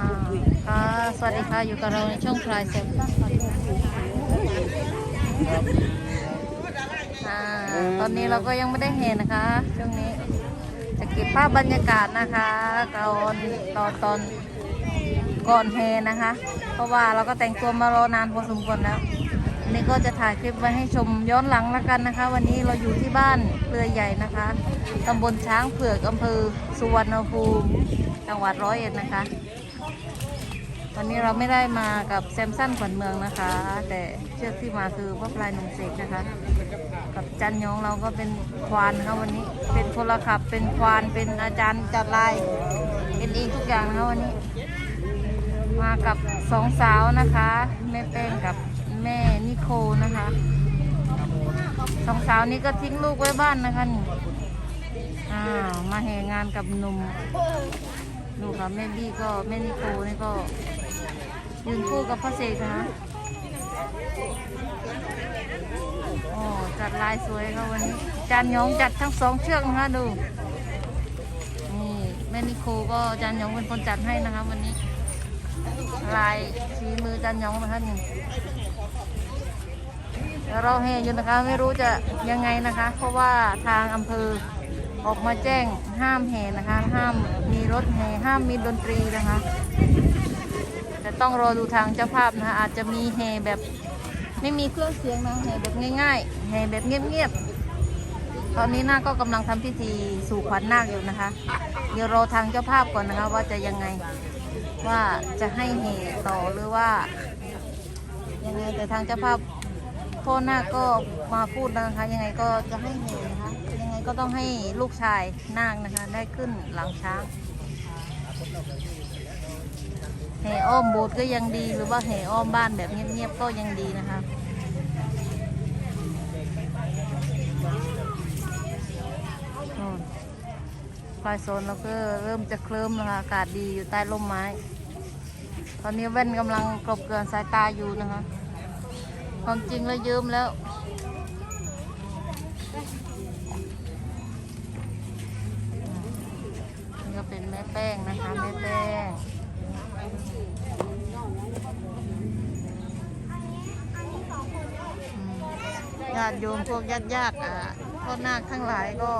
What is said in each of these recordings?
อ่าค่ะสวัสดีค่ะอยู่กับเราในช่องพลายเซมอ่าตอนนี้เราก็ยังไม่ได้เห็นนะคะ ช่วงนี้จะเก็บภาพบรรยากาศนะคะตอนตอนตอนก่อนเฮนะคะ เพราะว่าเราก็แต่งตัวมารอนานพอสมควรแล้วอันนี้ก็จะถ่ายคลิปไว้ให้ชมย้อนหลังแล้วกันนะคะ วันนี้เราอยู่ที่บ้านเปลือใหญ่นะคะตำบลช้างเผือกอำเภอสุวรรณภูมิจังหวัดร้อยเอ็ดนะคะ วันนี้เราไม่ได้มากับแซมสันขวัญเมืองนะคะ แต่เชือกที่มาคือพ่อพลายหนุ่มเสกนะคะ กับจันยองเราก็เป็นควานนะคะวันนี้ เป็นพลขับ เป็นควาน เป็นอาจารย์จัดลายเป็นเองทุกอย่างนะคะวันนี้ มากับสองสาวนะคะ แม่แป้งกับแม่นิโคนะคะสองสาวนี้ก็ทิ้งลูกไว้บ้านนะคะนี่อ้าวมาแห่งานกับหนุ่มดูค่ะแม่บี้ก็แม่นิโคนี่ก็ ยืนคู่กับพ่อเสกนะคะโอ้จัดลายสวยค่ะวันนี้จานยองจัดทั้งสองเชือกนะคะดู นี่แม่นิโคก็จานยองเป็นคนจัดให้นะคะวันนี้ ลายฝีมือจันยองนะคะนี่เดี๋ยวเราแห่อยู่นะคะไม่รู้จะยังไงนะคะ เพราะว่าทางอำเภอออกมาแจ้งห้ามแห่นะคะ ห้ามมีรถแห่ห้ามมีดนตรีนะคะ แต่ต้องรอดูทางเจ้าภาพนะคะอาจจะมีแห่แบบไม่มีเครื่องเสียงนะแห่แบบง่ายๆแห่แบบเงียบๆตอนนี้นาคก็กำลังทำพิธีสู่ขวัญนาคอยู่นะคะ เดี๋ยวรอทางเจ้าภาพก่อนนะคะ ว่าจะยังไงว่าจะให้เหตุต่อหรือว่ายังไงแต่ทางเจ้าภาพพ่อนาคก็มาพูดนะคะ ยังไงก็จะให้เหตุนะคะยังไงก็ต้องให้ลูกชายนาคนะคะ ได้ขึ้นหลังช้าง แห่อ้อมโบสถ์ก็ยังดีหรือว่าแห่อ้อมบ้านแบบเงียบๆก็ยังดีนะคะนู่นไฟโซนเราก็เริ่มจะเคลิ้มแล้วค่ะอากาศดีอยู่ใต้ร่มไม้ ตอนนี้แว่นกำลังกลบเกลื่อนสายตาอยู่นะคะความจริงแล้วยืมแล้วนี่ก็เป็นแม่แป้งนะคะแม่แป้ง ญาติโยมพวกญาติญาติอะพ่อนาคทั้งหลายก็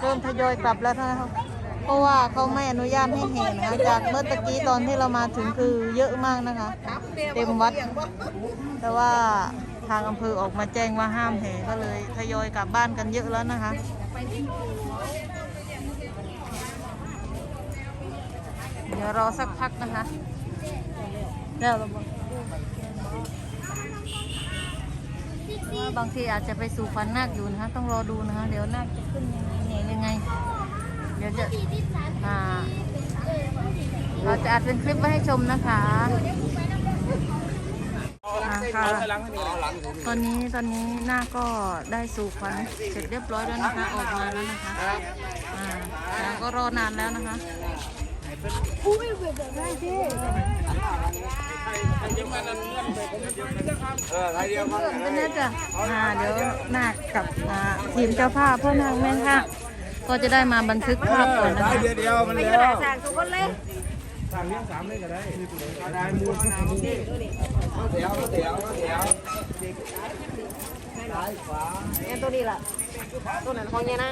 เริ่มทยอยกลับแล้วนะคะเพราะว่าเขาไม่อนุญาตให้แห่นะคะจากเมื่อตะกี้ตอนที่เรามาถึงคือเยอะมากนะคะ เต็มวัด แต่ว่าทางอำเภอออกมาแจ้งว่าห้ามแห่ก็เลยทยอยกลับบ้านกันเยอะแล้วนะคะ เดี๋ยวรอสักพักนะคะเดี๋ยวเราบอกว่าบางทีอาจจะไปสู่ขวัญนาคอยู่นะคะต้องรอดูนะคะเดี๋ยวนาคจะขึ้นยังไงแห่ยังไง เดี๋ยวจะอ่าเราจะอัดเป็นคลิปไว้ให้ชมนะคะอ่าค่ะตอนนี้ตอนนี้หน้าก็ได้สู่ขวัญเสร็จเรียบร้อยแล้วนะคะออกมาแล้วนะคะอ่าแล้วก็รอนานแล้วนะคะ เออไทยเดียวกันเป็นน่าจะอ่าเดี๋ยวนาคกับอ่าทีมเจ้าภาพพ่อนางแม่ค่ะ ก็จะได้มาบันทึกภาพก่อนนะไทยคะ เดียวเดียวมันเดียวสั่งทุกคนเลยสั่งเลี้ยงสามเลยก็ได้ได้มูลเดี๋ยวเดี๋ยวเดี๋ยวซ้ายขวา แอนตัวนี้ล่ะตัวนั้นของเนี่ยนะ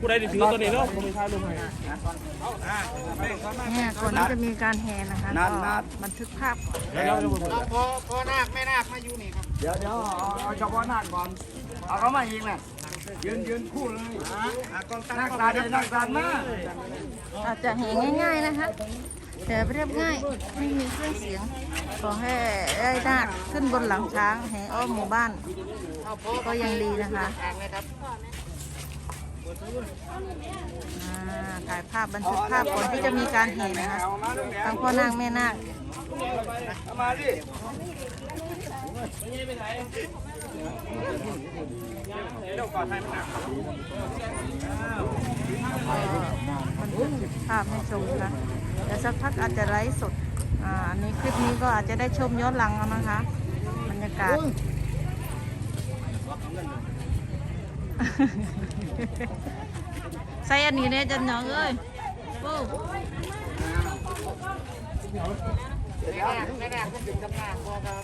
ผู้ใดที่ถือตัวนี้เนาะผมมีถ่ายรูปให้เนี่ยก่อนที่จะมีการแห่นะคะก็บันทึกภาพก่อนเดี๋ยวเดี๋ยวผมพอพอนาคแม่นาคมาอยู่นี่ครับ เดี๋ยวเดี๋ยวเอาเฉพาะนาคก่อน เอาเขามาอีกน่ะยืนยืนคู่เลยนาคตาเดินนาคตามาอาจจะแห่ง่าย ๆ นะคะ แต่เรียบง่ายไม่มีเครื่องเสียง ขอให้ได้นาคขึ้นบนหลังช้างแห่อ้อมหมู่บ้าน ก็ยังดีนะคะถ่ายภาพบันทึกภาพก่อนที่จะมีการแห่นะคะทั้งพ่อนาคแม่นาคเอามาดิบันทึกภาพให้ชมนะคะ ดี๋ยวสักพักอาจจะไลฟ์สดอ่าอันนี้คลิปนี้ก็อาจจะได้ชมย้อนหลังเอานะคะบรรยากาศสส่อันนี้เนี่ยจันหยองเอ้ยโอ้ไม่แรกไม่แรกก็ถึงกำลังพอครับ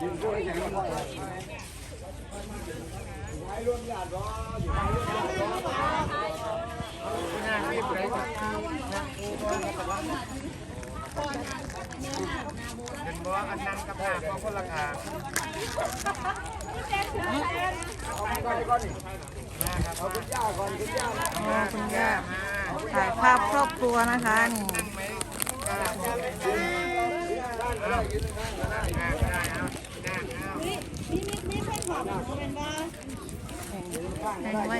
ยืนคู่ให้อย่างนี้ให้รวมญาติรออยู่ให้รวมญาติรอหน้ารีบเลย เป็นบ่อันนั้นกับหน้ของคนละขาเอาไปก่อนนี่เอาคุณย่าก่อนคุณย่าโอ้คุณย่าถ่ายภาพครอบครัวนะคะนี่แบ่งไว้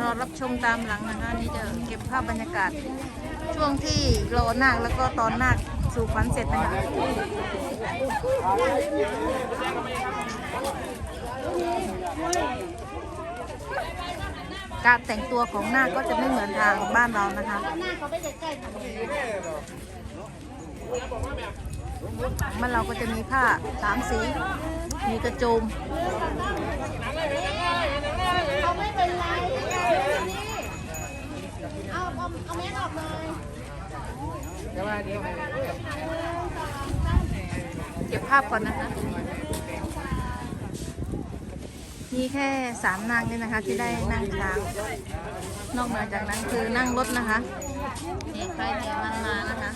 รอรับชมตามหลังนะคะนี่จะเก็บภาพบรรยากาศ ช่วงที่รอนาคแล้วก็ตอนนาค สู่ขวัญเสร็จนะคะการแต่งตัวของหน้าก็จะไม่เหมือนทางบ้านเรานะคะบ้านเราก็จะมีผ้าสามสี มีกระโจมเอาไม่เป็นไรเอาเอาเอาแมสออกเลย เก็บภาพก่อนนะคะ มีแค่สามนางนี่นะคะ ที่ได้นั่งช้าง นอกเหนือจากนั้นคือนั่งรถนะคะนี่ใครแห่มันมานะคะ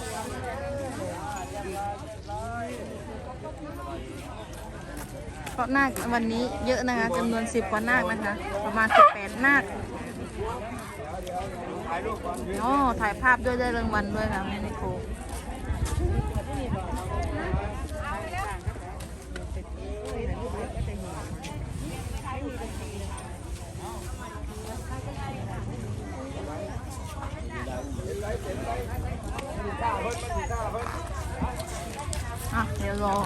เพราะนาควันนี้เยอะนะคะจำนวนสิบกว่านาคนะคะ ประมาณสิบแปดนาค อ๋อถ่ายภาพด้วยได้รางวัลด้วยค่ะแม่นิโคอะ เดี๋ยวรอ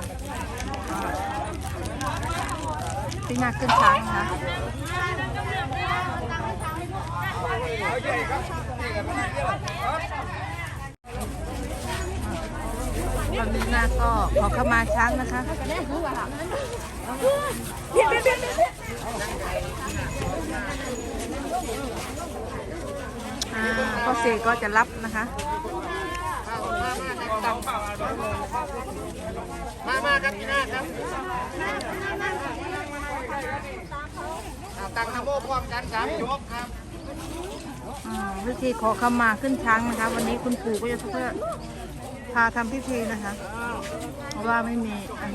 พี่นาขึ้นช้างนะคะ ตอนนี้นาก็ขอเข้ามาช้างนะคะพ่อเสก็จะรับนะคะ มามาครับพี่นาครับเอาตังนโมพร้อมกันสามยกครับ อ่าพิธีขอขมาขึ้นช้างนะคะ วันนี้คุณปู่ก็จะเพื่อพาทำพิธีนะคะ เพราะว่าไม่มีอัน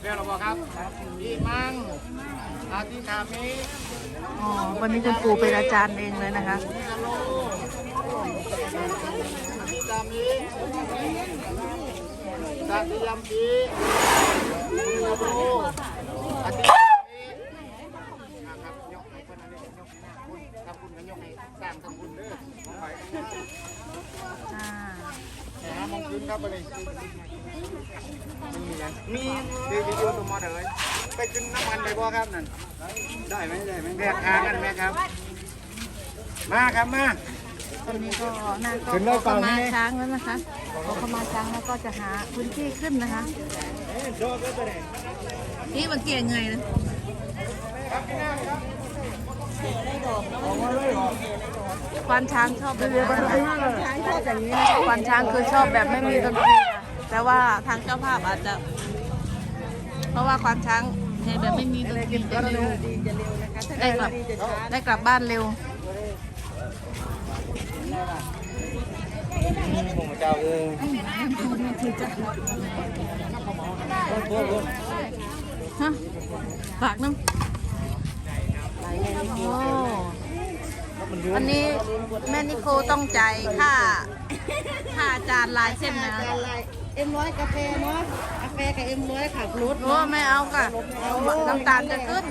เรียกเราบอกครับอีมังอาทิคามิอ๋อวันนี้คุณปู่เป็นอาจารย์เองเลยนะคะอาทิกามิสัตยัมปีนะโมอาทิกามิครับยกให้เพิ่นอันนี้ยกให้หน้าคุณทำบุญกันยกให้สร้างทำบุญเด้อของไป อ่า แหมมอง ครับไปเลยมีไงมีดีโอตัวมาเด้อไปขึ้นน้ำมันไปบ่ครับนั่นได้ไหมได้ไหมแบกอากันไหมครับ มาครับมาตอนนี้ก็น่าก็ถึงขแล้อขเปล่ามาช้างแล้วนะคะขอขมาช้างแล้วก็จะหาพื้นที่ขึ้นนะคะนี่มันเกี่ยงไงนะ ควานช้างชอบแบบนี้ช้างชอบอย่างนี้ควานช้างคือชอบแบบไม่มีดนตรีค่ะแต่ว่าทางเจ้าภาพอาจจะ เพราะว่าควานช้างในแบบไม่มีดนตรีจะเร็วได้กลับได้กลับบ้านเร็วผมเจ้าเองฮะฝากน้ำโอ้ วันนี้แม่นิโคต้องจ่ายค่า ค่าจานลายเส้นนะเอ็มร้อยกาแฟเนาะกาแฟกับเอ็มร้อยขับรถโอ้ไม่เอาค่ะน้ำตาลจะขึ้น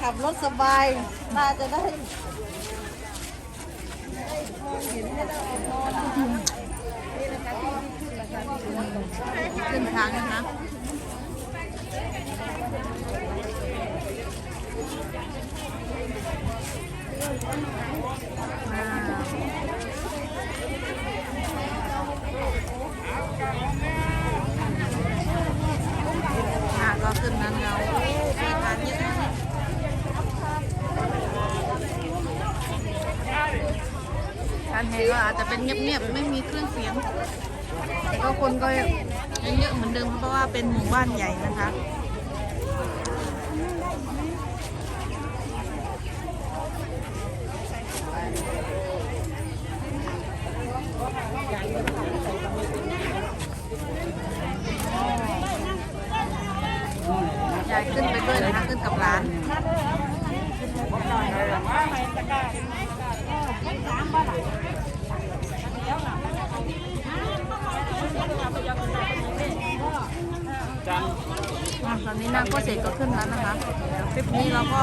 ขับรถสบายน่าจะได้ขึ้นทางนะคะ ค่ะก็ขึ้นนั้นแล้วมีทานเยอะ ทานแฮก็อาจจะเป็นเงียบๆ ไม่มีเครื่องเสียงก็คนก็ยังเยอะเหมือนเดิมเพราะว่าเป็นหมู่บ้านใหญ่นะคะ ยายขึ้นไปด้วยนะคะขึ้นกับร้านอะตอนนี้นางก็เสร็จก็ขึ้นแล้วนะคะคลิปนี้เราก็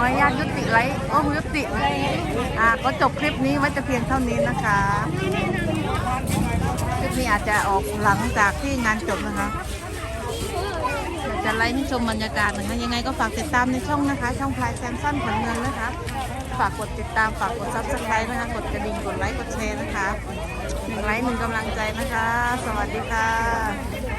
ออนุญาตยุติไลฟ์โอ้ยุติอ่าก็จบคลิปนี้ไว้แต่เพียงเท่านี้นะคะคลิปนี้อาจจะออกหลังจากที่งานจบนะคะจะไลฟ์ให้ชมบรรยากาศนะคะยังไงก็ฝากติดตามในช่องนะคะ ช่องพลายแซมสั้นขนเงินนะคะ ฝากกดติดตามฝากกดซับสไครต์นะคะกดกระดิ่งกดไลค์กดแชร์นะคะหนึ่งไลค์หนึ่งกำลังใจนะคะ สวัสดีค่ะ